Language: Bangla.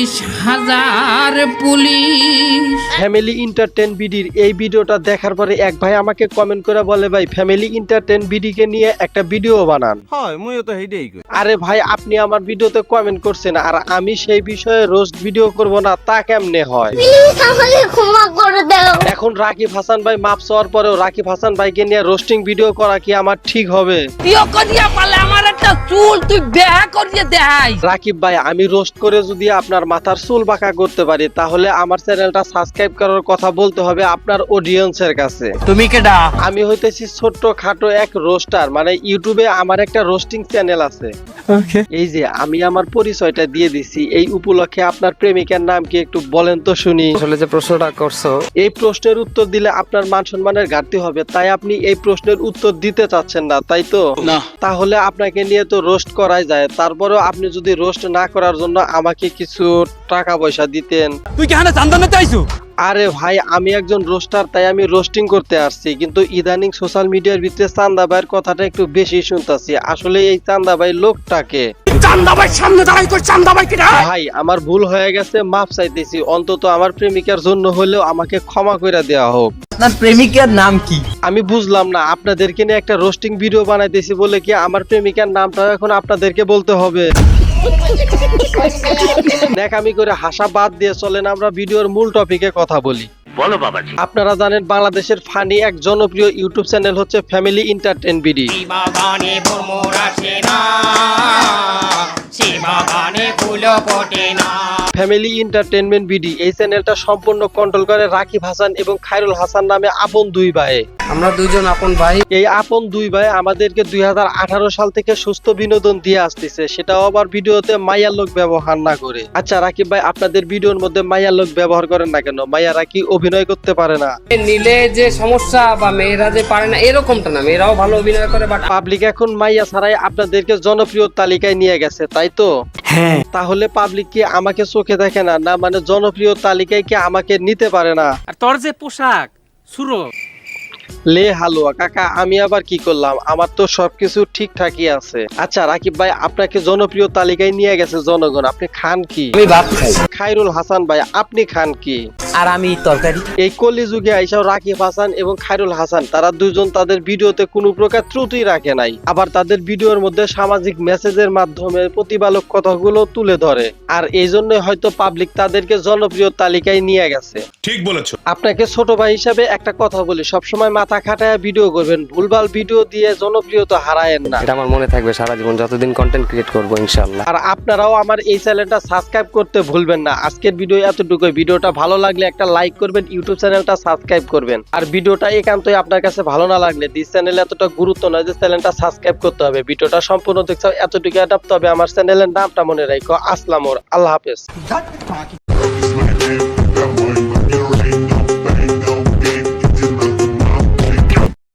পুলিশ হাজার পুলিশ। ফ্যামিলি বিডির এই ভিডিওটা দেখার পরে এক ভাই আমাকে কমেন্ট করে বলে ভাই ফ্যামিলি বিডিকে নিয়ে একটা ভিডিও বানান। হয় মুইও তো কই আরে ভাই আপনি আমার ভিডিওতে কমেন্ট করছেন আর আমি সেই বিষয়ে রোস্ট ভিডিও করব না তা কেমনে হয়? প্লিজ আমাকে ক্ষমা করে দাও। এখন রাকিব হাসান ভাই মাপ চাওয়ার পরেও রাকিব হাসান ভাইকে নিয়ে রোস্টিং ভিডিও করা কি আমার ঠিক হবে? করিয়া পালে আমার একটা চুল তুই বেহা করিয়ে দেখাই রাকিব ভাই আমি রোস্ট করে যদি আপনার মাথার চুল বাঁকা করতে পারি তাহলে আমার চ্যানেলটা সাবস্ক্রাইব করার কথা বলতে হবে আপনার অডিয়েন্সের কাছে। তুমি কেডা আমি হইতেছি ছোট্ট খাটো এক রোস্টার মানে ইউটিউবে আমার একটা রোস্টিং চ্যানেল আছে। এই যে আমি আমার পরিচয়টা দিয়ে দিছি এই উপলক্ষে আপনার প্রেমিকার নাম কি একটু বলেন তো শুনি। আসলে যে প্রশ্নটা করছ এই প্রশ্নের উত্তর দিলে আপনার মান সম্মানের ঘাটতি হবে তাই আপনি এই প্রশ্নের উত্তর দিতে চাচ্ছেন না তাই তো? তাহলে আপনাকে নিয়ে তো রোস্ট করাই যায় তারপরেও আপনি যদি রোস্ট না করার জন্য আমাকে কিছু টাকা পয়সা দিতেন। তুই কি হানা চান্দা নিতে আইছো আরে ভাই আমি একজন রোস্টার তাই আমি রোস্টিং করতে আসছি। কিন্তু ইদানিং সোশ্যাল মিডিয়ার ভিতরে চান্দা ভাইয়ের কথাটা একটু বেশি শুনতাছি। আসলে এই চান্দা ভাই লোকটাকে। সামনে দাঁড়াই ভাই আমার ভুল হয়ে গেছে মাফ চাইতেছি। অন্তত আমার প্রেমিকার জন্য হলেও আমাকে ক্ষমা করে দেওয়া হোক। আপনার প্রেমিকার নাম কি? আমি বুঝলাম না আপনাদেরকে নিয়ে একটা রোস্টিং ভিডিও বানাইতেছি বলে কি আমার প্রেমিকার নামটা এখন আপনাদেরকে বলতে হবে? নেকামি করে হাসা বাদ দিয়ে চলেন আমরা ভিডিওর মূল টপিকে কথা বলি। বলো বাবাজি। আপনারা জানেন বাংলাদেশের ফানি এক জনপ্রিয় ইউটিউব চ্যানেল হচ্ছে family entertain BD family entertainment BD এই চ্যানেলটা সম্পূর্ণ কন্ট্রোল করে রাকিব হাসান এবং খায়রুল হাসান নামে আপন দুই ভাই। আমরা দুইজন আপন ভাই। এই আপন দুই ভাই আমাদেরকে দুই হাজার আঠারো সাল থেকে সুস্থ বিনোদন দিয়ে আসতেছে। সেটাও আবার ভিডিওতে মাইয়ার লোক ব্যবহার না করে। আচ্ছা রাকিব ভাই আপনাদের ভিডিওর মধ্যে মাইয়ার লোক ব্যবহার করেন না কেন? মাইয়ারা কি অভিনয় করতে পারে না। নিলে যে সমস্যা বা মেয়েরা যে পারে না এরকমটা না। মেয়েরাও ভালো অভিনয় করে বাট পাবলিক এখন মাইয়া ছাড়াই আপনাদেরকে জনপ্রিয় তালিকায় নিয়ে গেছে তাই তো? হ্যাঁ। তাহলে পাবলিক কি আমাকে চোখে দেখে না? না মানে জনপ্রিয় তালিকায় কি আমাকে নিতে পারে না? আর তোর যে পোশাক সুরো লে হালুয়া কাকা আমি আবার কি করলাম? আমার তো সবকিছু ঠিকঠাকই আছে। আচ্ছা রাকিব ভাই আপনাকে জনপ্রিয় তালিকায় নিয়ে গেছে জনগণ আপনি খান কি? আমি ভাত খাই। খাইরুল হাসান ভাই আপনি খান কি? আর আমি তরকারি। এই কলি যুগে আইসাও রাকিব হাসান এবং খাইরুল হাসান তারা দুজন তাদের ভিডিওতে কোনো প্রকার ত্রুটি রাখে নাই আবার তাদের ভিডিওর মধ্যে সামাজিক মেসেজের মাধ্যমে প্রতিবালক কথাগুলো তুলে ধরে আর এই জন্য হয়তো পাবলিক তাদেরকে জনপ্রিয় তালিকায় নিয়ে গেছে। ঠিক বলেছ। আপনাকে ছোট ভাই হিসাবে একটা কথা বলি সবসময় মাথা খাটায় ভিডিও করবেন। ভুলভাল ভিডিও দিয়ে জনপ্রিয়তা হারায়েন না। এটা আমার মনে থাকবে সারা জীবন যতদিন কন্টেন্ট ক্রিয়েট করব ইনশাল্লাহ আর আপনারাও আমার এই চ্যানেলটা সাবস্ক্রাইব করতে ভুলবেন না। আজকের ভিডিও এতটুকু ভিডিওটা ভালো লাগলে একটা লাইক করবেন ইউটিউব চ্যানেলটা সাবস্ক্রাইব করবেন। আর ভিডিওটা একান্তই আপনার কাছে ভালো না লাগলে দিস চ্যানেল এতটা গুরুত্ব নয় যে চ্যানেলটা সাবস্ক্রাইব করতে হবে। ভিডিওটা সম্পূর্ণ দেখতে এতটুকু অ্যাডাপ্ট হবে। আমার চ্যানেলের নামটা মনে রাখো আসলাম ওর আল্লাহ হাফেজ।